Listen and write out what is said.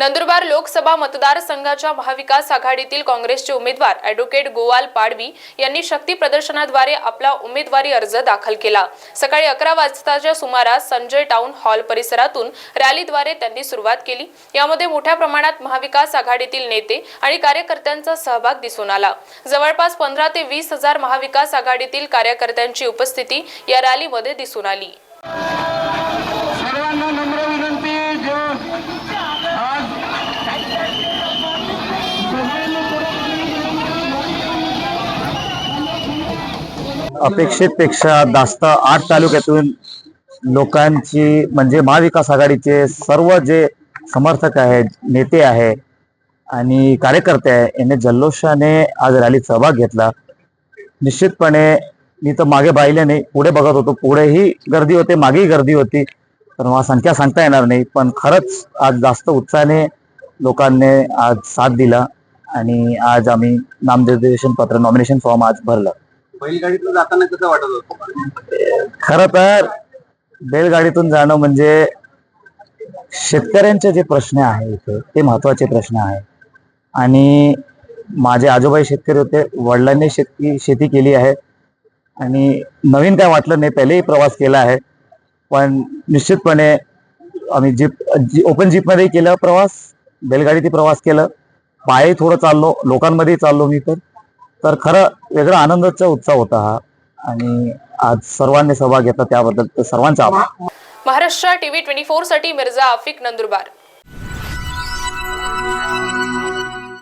नंदुरबार लोकसभा मतदारसंघाच्या महाविकास आघाडीतील काँग्रेसचे उमेदवार अॅडव्होकेट गोवाल पाडवी यांनी शक्ती प्रदर्शनाद्वारे आपला उमेदवारी अर्ज दाखल केला. सकाळी अकरा वाजताच्या सुमारास संजय टाऊन हॉल परिसरातून रॅलीद्वारे त्यांनी सुरुवात केली. यामध्ये मोठ्या प्रमाणात महाविकास आघाडीतील नेते आणि कार्यकर्त्यांचा सहभाग दिसून आला. जवळपास पंधरा ते वीस हजार महाविकास आघाडीतील कार्यकर्त्यांची उपस्थिती या रॅलीमध्ये दिसून आली. अपेक्षेपेक्षा जास्त आठ तालुक्यातून लोकांची म्हणजे महाविकास आघाडीचे सर्व जे समर्थक आहेत नेते आहे आणि कार्यकर्ते आहे यांनी जल्लोषाने आज रॅलीत सहभाग घेतला. निश्चितपणे मी तर मागे पाहिले नाही पुढे बघत होतो पुढेही गर्दी होते मागेही गर्दी होती तर मला संख्या सांगता येणार नाही पण खरंच आज जास्त उत्साहाने लोकांनी आज साथ दिला आणि आज आम्ही नामनिर्देशन पत्र नॉमिनेशन फॉर्म आज भरलं. बैलगाडीतून जाताना कसं वाटत होतं? खर तर बैलगाडीतून जाणं म्हणजे शेतकऱ्यांचे जे प्रश्न आहे इथे ते महत्त्वाचे प्रश्न आहे आणि माझे आजोबाई शेतकरी होते वडिलांनी शेती शेती केली आहे. आणि नवीन काय वाटलं नाही पहिलेही प्रवास केला आहे. पण निश्चितपणे आम्ही जीप जी ओपन जीपमध्येही केला प्रवास बैलगाडीतही प्रवास केलं. पायी थोडं चाललो लोकांमध्येही चाललो मी तर तर खरं वेगळा आनंदाचा उत्सव होता हा. आणि आज सर्वांनी सहभाग घेतला त्याबद्दल सर्वांचा आभार. महाराष्ट्र टीव्ही ट्वेंटी फोरसाठी मिर्झा आफिक नंदुरबार.